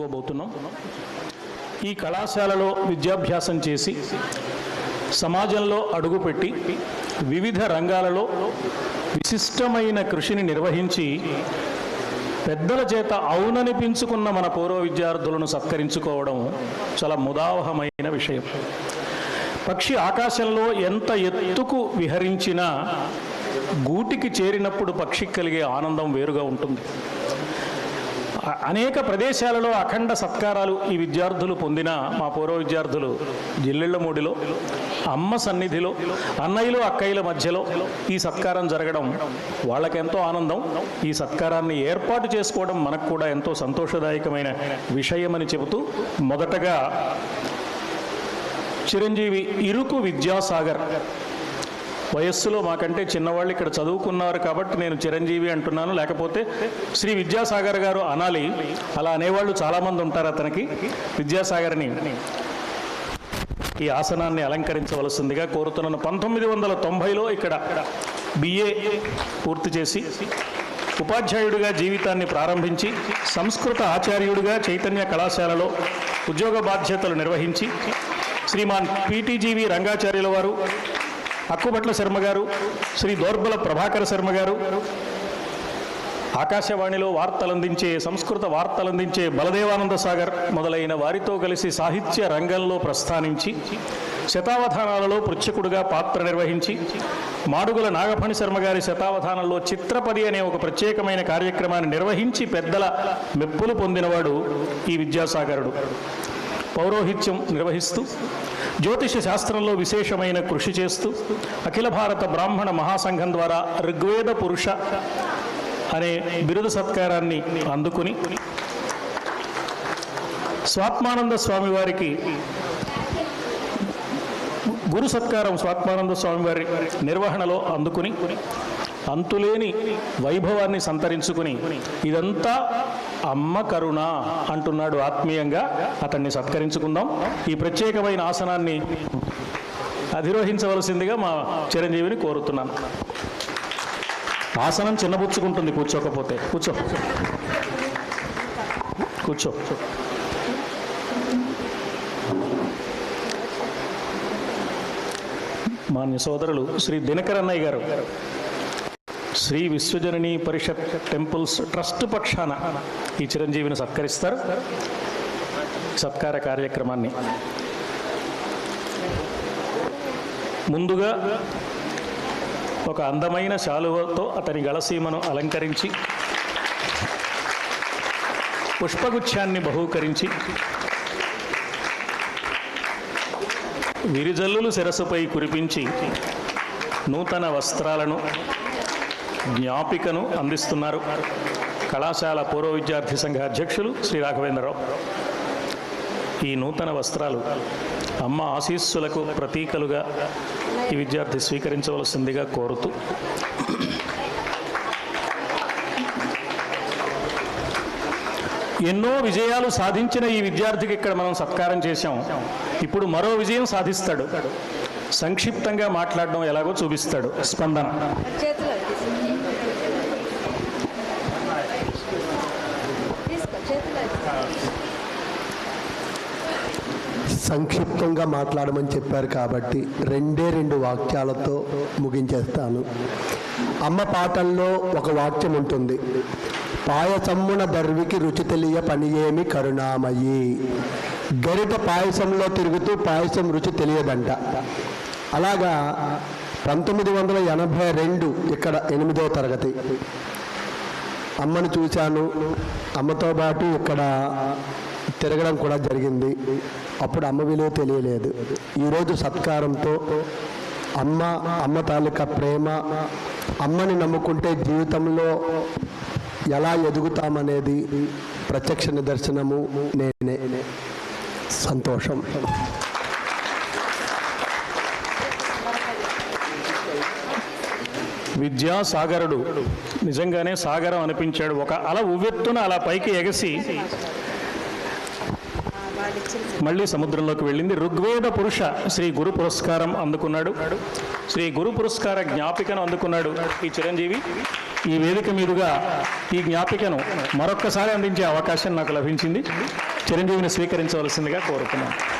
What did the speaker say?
చేసుకోబోతున్నాం ఈ కళాశాలలో విద్యాభ్యాసం చేసి సమాజంలో అడుగుపెట్టి వివిధ రంగాలలో విశిష్టమైన కృషిని నిర్వహించి పెద్దల చేత అవుననిపించుకున్న మన పూర్వ విద్యార్థులను సత్కరించుకోవడం చాలా ముదావహమైన విషయం. పక్షి ఆకాశంలో ఎంత ఎత్తుకు విహరించినా గూటికి చేరినప్పుడు పక్షికి కలిగే ఆనందం వేరుగా ఉంటుంది. అనేక ప్రదేశాలలో అఖండ సత్కారాలు ఈ విద్యార్థులు పొందిన మా పూర్వ విద్యార్థులు జిల్లెళ్ళమూడిలో అమ్మ సన్నిధిలో అన్నయ్యలు అక్కయ్యల మధ్యలో ఈ సత్కారం జరగడం వాళ్ళకెంతో ఆనందం. ఈ సత్కారాన్ని ఏర్పాటు చేసుకోవడం మనకు కూడా ఎంతో సంతోషదాయకమైన విషయమని చెబుతూ మొదటగా చిరంజీవి ఇరుకు విద్యాసాగర్ వయస్సులో మాకంటే చిన్నవాళ్ళు ఇక్కడ చదువుకున్నారు కాబట్టి నేను చిరంజీవి అంటున్నాను. లేకపోతే శ్రీ విద్యాసాగర్ గారు అనాలి. అలా అనేవాళ్ళు చాలామంది ఉంటారు అతనికి. విద్యాసాగర్ని ఈ ఆసనాన్ని అలంకరించవలసిందిగా కోరుతున్నాను. పంతొమ్మిది వందల తొంభైలో ఇక్కడ బిఏ పూర్తి చేసి ఉపాధ్యాయుడిగా జీవితాన్ని ప్రారంభించి సంస్కృత ఆచార్యుడిగా చైతన్య కళాశాలలో ఉద్యోగ బాధ్యతలు నిర్వహించి శ్రీమాన్ పిటిజీవి రంగాచార్యుల వారు అక్కుబట్ల శర్మ గారు శ్రీ దోర్బల ప్రభాకర శర్మ గారు ఆకాశవాణిలో వార్తలందించే సంస్కృత వార్తలందించే బలదేవానంద సాగర్ మొదలైన వారితో కలిసి సాహిత్య రంగంలో ప్రస్థానించి శతావధానాలలో పృచ్ఛకుడుగా పాత్ర నిర్వహించి మాడుగుల నాగఫణి శర్మ గారి శతావధానంలో చిత్రపది అనే ఒక ప్రత్యేకమైన కార్యక్రమాన్ని నిర్వహించి పెద్దల మెప్పులు పొందినవాడు ఈ విద్యాసాగరుడు. పౌరోహిత్యం నిర్వహిస్తూ జ్యోతిష శాస్త్రంలో విశేషమైన కృషి చేస్తూ అఖిల భారత బ్రాహ్మణ మహాసంఘం ద్వారా ఋగ్వేద పురుష అనే బిరుదు సత్కారాన్ని అందుకుని స్వాత్మానంద స్వామి వారికి గురు సత్కారం స్వాత్మానంద స్వామి వారి నిర్వహణలో అందుకుని అంతులేని వైభవాన్ని సంతరించుకుని ఇదంతా అమ్మ కరుణ అంటున్నాడు ఆత్మీయంగా. అతన్ని సత్కరించుకుందాం. ఈ ప్రత్యేకమైన ఆసనాన్ని అధిరోహించవలసిందిగా మా చిరంజీవిని కోరుతున్నాను. ఆసనం చిన్నబుచ్చుకుంటుంది. కూర్చోకపోతే. కూర్చో. కూర్చో. మాన్య సోదరులు శ్రీ దినకరన్నయ్య గారు. శ్రీ విశ్వజనని పరిషత్ టెంపుల్స్ ట్రస్ట్ పక్షాన ఈ చిరంజీవిని సత్కరిస్తారు. సత్కార కార్యక్రమాన్ని. ముందుగా ఒక అందమైన శాలువతో అతని గళసీమను అలంకరించి పుష్పగుచ్ఛాన్ని బహూకరించి విరిజల్లులు శిరస్సుపై కురిపించి నూతన వస్త్రాలను జ్ఞాపికను అందిస్తున్నారు. కళాశాల పూర్వ విద్యార్థి సంఘ అధ్యక్షులు శ్రీ రాఘవేంద్రరావు. ఈ నూతన వస్త్రాలు అమ్మ ఆశీస్సులకు ప్రతీకలుగా ఈ విద్యార్థి స్వీకరించవలసిందిగా కోరుతూ. ఎన్నో విజయాలు సాధించిన ఈ విద్యార్థికి ఇక్కడ మనం సత్కారం చేశాం. ఇప్పుడు మరో విజయం సాధిస్తాడు. సంక్షిప్తంగా మాట్లాడడం ఎలాగో చూపిస్తాడు. స్పందన. సంక్షిప్తంగా మాట్లాడమని చెప్పారు కాబట్టి రెండే రెండు వాక్యాలతో ముగించేస్తాను. అమ్మ పాటల్లో ఒక వాక్యం ఉంటుంది. పాయసమ్మున దర్వికి రుచి తెలియ పని ఏమి కరుణామయి. గరిట పాయసంలో తిరుగుతూ పాయసం రుచి తెలియదంట. అలాగా పంతొమ్మిది వందల ఎనభై రెండు ఇక్కడ ఎనిమిదో తరగతి. అమ్మను చూశాను. అమ్మతో పాటు ఇక్కడ తిరగడం కూడా జరిగింది. అప్పుడు అమ్మ విలువ తెలియలేదు. ఈరోజు సత్కారంతో అమ్మ అమ్మ తాలూకా ప్రేమ అమ్మని నమ్ముకుంటే జీవితంలో ఎలా ఎదుగుతామనేది ప్రత్యక్ష నిదర్శనము నేనే. సంతోషం. విద్యాసాగరుడు. నిజంగానే సాగరం అనిపించాడు. ఒక అల ఉవ్వెత్తున అలా పైకి ఎగసి మళ్ళీ సముద్రంలోకి వెళ్ళింది. ఋగ్వేద పురుష శ్రీ గురు పురస్కారం అందుకున్నాడు. శ్రీ గురు పురస్కార జ్ఞాపికను అందుకున్నాడు ఈ చిరంజీవి. ఈ వేదిక మీదుగా ఈ జ్ఞాపికను మరొక్కసారి అందించే అవకాశం నాకు లభించింది. చిరంజీవిని స్వీకరించవలసిందిగా కోరుతున్నాను.